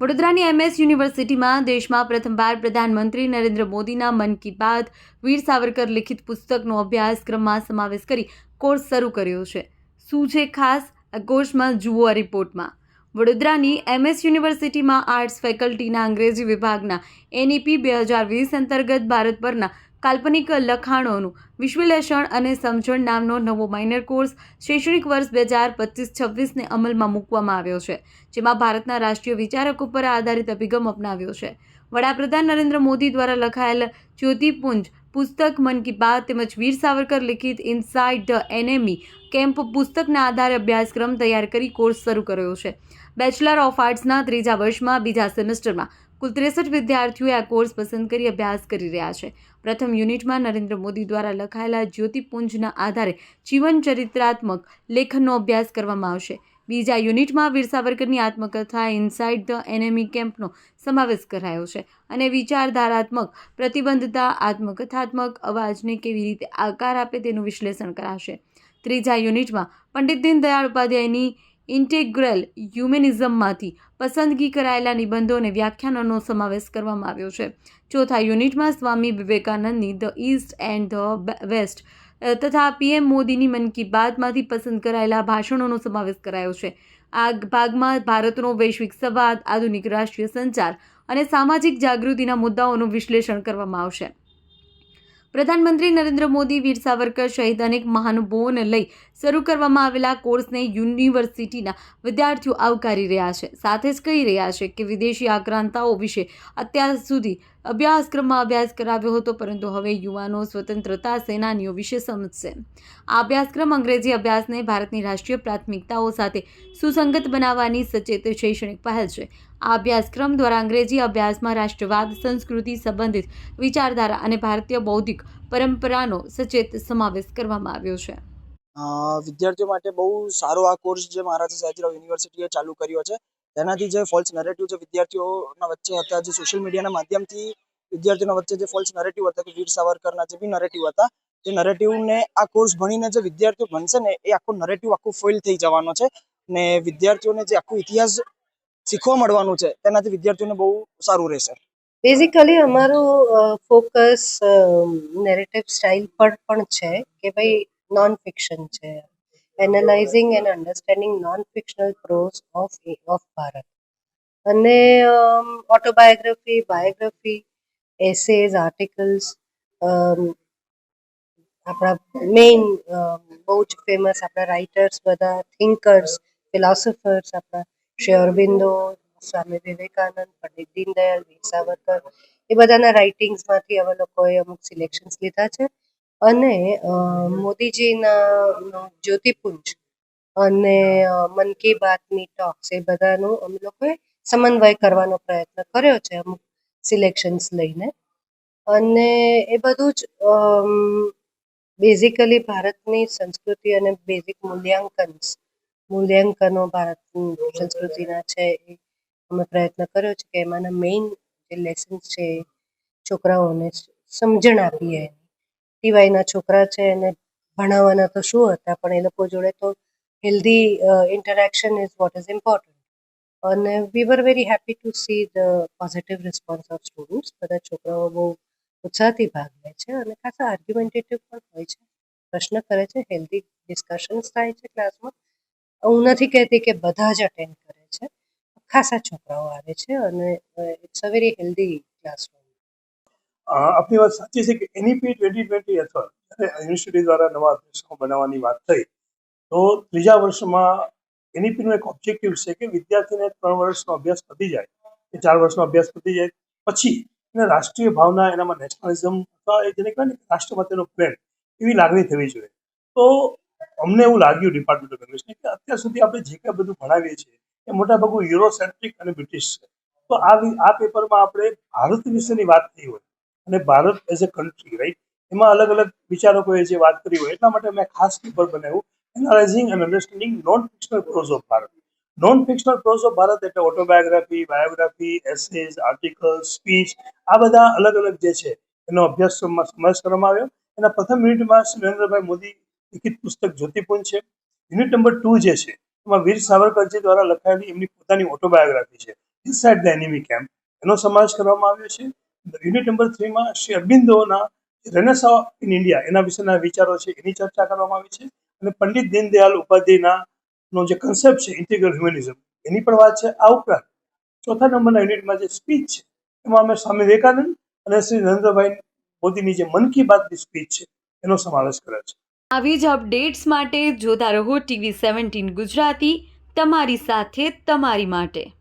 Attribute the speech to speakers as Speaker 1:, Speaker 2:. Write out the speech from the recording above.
Speaker 1: વડોદરાની એમએસ યુનિવર્સિટીમાં દેશમાં પ્રથમવાર પ્રધાનમંત્રી નરેન્દ્ર મોદીના મન કી બાત વીર સાવરકર લિખિત પુસ્તકનો અભ્યાસક્રમમાં સમાવેશ કરી કોર્સ શરૂ કર્યો છે. શું છે ખાસ? આ કોર્સમાં જુઓ આ રિપોર્ટમાં. વડોદરાની એમએસ યુનિવર્સિટીમાં આર્ટ્સ ફેકલ્ટીના અંગ્રેજી વિભાગના એનઈપી બે હજાર વીસ અંતર્ગત ભારત પરના કાલ્પનિક લખાણોનું, વિશ્લેષણ અને સમજણ નામનો નવો માઇનર કોર્સ શૈક્ષણિક વર્ષ બે હજાર પચીસ છવ્વીસને અમલમાં મૂકવામાં આવ્યો છે, જેમાં ભારતના રાષ્ટ્રીય વિચારક ઉપર આધારિત અભિગમ અપનાવ્યો છે. વડાપ્રધાન નરેન્દ્ર મોદી દ્વારા લખાયેલ જ્યોતિપુંજ પુસ્તક મન કી બાત તેમજ વીર સાવરકર લિખિત ઇનસાઇડ ધ એનેમી કેમ્પ પુસ્તકના આધારે અભ્યાસક્રમ તૈયાર કરી કોર્સ શરૂ કર્યો છે. બેચલર ઓફ આર્ટ્સના ત્રીજા વર્ષમાં બીજા સેમેસ્ટરમાં કુલ ત્રેસઠ વિદ્યાર્થીઓએ આ કોર્સ પસંદ કરી અભ્યાસ કરી રહ્યા છે. પ્રથમ યુનિટમાં નરેન્દ્ર મોદી દ્વારા લખાયેલા જ્યોતિપુંજના આધારે જીવન ચરિત્રાત્મક લેખનનો અભ્યાસ કરવામાં આવશે. બીજા યુનિટમાં વીર સાવરકરની આત્મકથા, ઇનસાઇડ ધ એનેમી કેમ્પનો સમાવેશ કરાયો છે અને વિચારધારાત્મક પ્રતિબંધતા, આત્મકથાત્મક અવાજને કેવી રીતે આકાર આપે તેનું વિશ્લેષણ કરાશે. ત્રીજા યુનિટમાં પંડિત દીનદયાળ ઉપાધ્યાયની ઇન્ટેગ્રલ હ્યુમેનિઝમમાંથી પસંદગી કરાયેલા નિબંધો અને વ્યાખ્યાનોનો સમાવેશ કરવામાં આવ્યો છે. ચોથા યુનિટમાં સ્વામી વિવેકાનંદની the east and the west તથા પીએમ મોદીની મન કી બાતમાંથી પસંદ કરાયેલા ભાષણોનો સમાવેશ કરાયો છે. આ ભાગમાં ભારતનો વૈશ્વિક સંવાદ, આધુનિક રાષ્ટ્રીય સંચાર અને સામાજિક જાગૃતિના મુદ્દાઓનું વિશ્લેષણ કરવામાં આવશે. પ્રધાનમંત્રી નરેન્દ્ર મોદી, વીર સાવરકર સહિત અનેક મહાનુભાવોને લઈ શરૂ કરવામાં આવેલા કોર્સને યુનિવર્સિટીના વિદ્યાર્થીઓ આવકારી રહ્યા છે. સાથે જ કહી રહ્યા છે કે વિદેશી આક્રાંતાઓ વિશે અત્યાર સુધી અભ્યાસક્રમમાં અભ્યાસ કરાવ્યો હતો, પરંતુ હવે યુવાનો સ્વતંત્રતા સેનાનીઓ વિશે સમજશે. આ અભ્યાસક્રમ અંગ્રેજી અભ્યાસને ભારતની રાષ્ટ્રીય પ્રાથમિકતાઓ સાથે સુસંગત બનાવવાની સચેત શૈક્ષણિક પહેલ છે. આ અભ્યાસક્રમ દ્વારા અંગ્રેજી અભ્યાસમાં રાષ્ટ્રવાદ, સંસ્કૃતિ સંબંધિત વિચારધારા અને ભારતીય બૌદ્ધિક પરંપરાનો સચેત સમાવેશ કરવામાં આવ્યો છે.
Speaker 2: વિદ્યાર્થીઓ માટે બહુ સારો આ કોર્સ જે મહારાજા સયાજીરાવ યુનિવર્સિટીએ ચાલુ કર્યો છે. તેનાથી જે ફોલ્સ નરેટિવ જે વિદ્યાર્થીઓના વચ્ચે હતા, જે સોશિયલ મીડિયાના માધ્યમથી વિદ્યાર્થીઓના વચ્ચે જે ફોલ્સ નરેટિવ હતા કે વીર સાવરકરના જે બી નરેટિવ હતા, તે નરેટિવને આ કોર્સ ભણીને જે વિદ્યાર્થીઓ ભણશે ને, એ આખું નરેટિવ આખું ફોઇલ થઈ જવાનો છે ને વિદ્યાર્થીઓને જે આખું ઇતિહાસ શીખવા મળવાનું છે, તેનાથી વિદ્યાર્થીઓને બહુ સારું રહેશે.
Speaker 3: બેઝિકલી અમારું ફોકસ નેરેટિવ સ્ટાઇલ પર પણ છે કે ભાઈ નોન ફિક્શન છે. Analysing and understanding non fictional prose of of Bharat અને ઓટોબાયોગ્રાફી બાયોગ્રાફી એસેઝ આર્ટિકલ્સ આપણા મેઇન બહુ જ ફેમસ આપણા રાઇટર્સ બધા થિંકર્સ ફિલોસોફર્સ આપણા શ્રી અરવિંદો, સ્વામી વિવેકાનંદ, પંડિત દીનદયાળ વીર સાવરકર, એ બધાના રાઇટિંગ્સમાંથી અમે લોકોએ અમુક સિલેક્શન્સ લીધા છે. અને મોદીજીના જ્યોતિપુંજ અને મન કી બાતની ટોક્સ એ બધાનું અમે લોકોએ સમન્વય કરવાનો પ્રયત્ન કર્યો છે અમુક સિલેક્શન્સ લઈને. અને એ બધું જ બેઝિકલી ભારતની સંસ્કૃતિ અને બેઝિક મૂલ્યાંકન, મૂલ્યાંકનો ભારતની સંસ્કૃતિના છે એ અમે પ્રયત્ન કર્યો છે કે એમાંના મેઇન જે લેસન્સ છે છોકરાઓને સમજણ આપીએ. ટીવાયના છોકરા છે એને ભણાવવાના તો શું હતા પણ એ લોકો જોડે તો healthy interaction is what is important અને we were very happy to see the positive response of students બધા છોકરાઓ બહુ ઉત્સાહથી ભાગ લે છે અને ખાસા આર્ગ્યુમેન્ટેટિવ પણ હોય છે. પ્રશ્ન કરે છે હેલ્ધી ડિસ્કશન્સ થાય છે ક્લાસમાં હું નથી કહેતી કે બધા જ અટેન્ડ કરે છે. ખાસા છોકરાઓ આવે છે અને it's a very healthy classroom
Speaker 4: uh, આપની વાત સાચી છે કે એનઈપી ટ્વેન્ટી ટ્વેન્ટી અથવા યુનિવર્સિટી દ્વારા નવા અભ્યાસક્રમો બનાવવાની વાત થઈ, તો ત્રીજા વર્ષમાં એનઈપીનું એક ઓબ્જેક્ટિવ છે કે વિદ્યાર્થીને ત્રણ વર્ષનો અભ્યાસ પતી જાય. કે ચાર વર્ષનો અભ્યાસ પતી જાય. પછી એને રાષ્ટ્રીય ભાવના એનામાં નેશનલિઝમ અથવા જેને કહેવાય ને રાષ્ટ્ર માટેનો પ્રેમ એવી લાગણી થવી જોઈએ. તો અમને એવું લાગ્યું ડિપાર્ટમેન્ટ ઓફ ઇંગ્લિશને કે અત્યાર સુધી આપણે જે કાંઈ બધું ભણાવીએ છીએ એ મોટાભાગનું યુરોસેન્ટ્રિક અને બ્રિટિશ છે. તો આ આ પેપરમાં આપણે ભારત વિશેની વાત થઈ હોય અને Bharat as a country right એમાં અલગ અલગ વિચારકોએ જે વાત કરી હોય, એટલા માટે મેં ખાસ પેપર બનાવ્યું analysing and understanding non fictional prose of Bharat non fictional prose of Bharat એટલે autobiography biography essays article speech આ બધા અલગ અલગ જે છે, એનો અભ્યાસક્રમમાં સમાવેશ કરવામાં આવ્યો. એના પ્રથમ યુનિટમાં શ્રી નરેન્દ્રભાઈ મોદી લિખિત પુસ્તક જ્યોતિપુંજ છે. યુનિટ નંબર ટુ જે છે, એમાં વીર સાવરકરજી દ્વારા લખાયેલી એમની પોતાની ઓટોબાયોગ્રાફી છે ઇનસાઇડ ધ એનિમી કેમ્પ એનો સમાવેશ કરવામાં આવ્યો છે. યુનિટ નંબર થ્રીમાં શ્રી અરબિંદોના રેનેસા ઇન ઇન્ડિયા એના વિશેના વિચારો છે, એની ચર્ચા કરવામાં આવી છે. અને પંડિત દીનદયાલ ઉપાધ્યાયના નો જે કન્સેપ્ટ છે ઇન્ટિગ્રલ હ્યુમનિઝમ એની પણ વાત છે. આ ઉપરાંત ચોથા નંબરના યુનિટમાં જે સ્પીચ છે, એમાં અમે સ્વામી વિવેકાનંદ અને શ્રી નરેન્દ્રભાઈ મોદીની જે મન કી બાતની સ્પીચ છે, એનો સમાવેશ કર્યો છે.
Speaker 1: આવી જ અપડેટ્સ માટે જોતા રહો ટીવી સેવન્ટીન ગુજરાતી, તમારી સાથે, તમારી માટે.